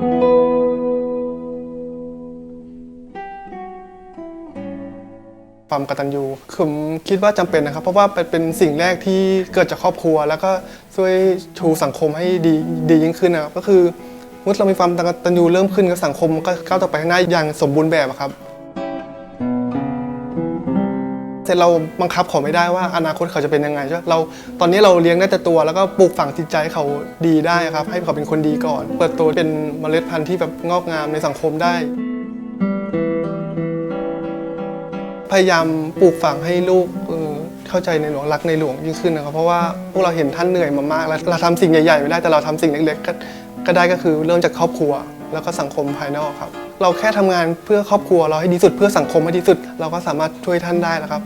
ความกตัญญูผมคิดว่าจำเป็นนะครับ เพราะว่าเป็นสิ่งแรกที่เกิดจากครอบครัว แล้วก็ช่วยชูสังคมให้ดีดียิ่งขึ้นนะครับก็คือเมื่อเรามีความกตัญญูเริ่มขึ้นกับสังคมก็ก้าวต่อไปข้างหน้าอย่างสมบูรณ์แบบครับ แต่เราบังคับเขาไม่ได้ว่าอนาคตเขาจะเป็นยังไงใช่ไหมเราตอนนี้เราเลี้ยงได้แต่ตัว แล้วก็ปลูกฝังจิตใจเขาดีได้ครับ ให้เขาเป็นคนดีก่อน เปิดตัวเป็นเมล็ดพันธุ์ที่แบบงอกงามในสังคมได้ พยายามปลูกฝังให้ลูกเออเข้าใจในหลวงรักในหลวงยิ่งขึ้นนะครับ เพราะว่าพวกเราเห็นท่านเหนื่อยมามากแล้วเราทำสิ่งใหญ่ๆไม่ได้แต่เราทำสิ่งเล็กๆกก็ได้ก็คือเริ่มจากครอบครัว แล้วก็สังคมภายนอกครับ เราแค่ทำงานเพื่อครอบครัวเราให้ดีสุดเพื่อสังคมให้ดีสุด เราก็สามารถช่วยท่านได้แล้วครับ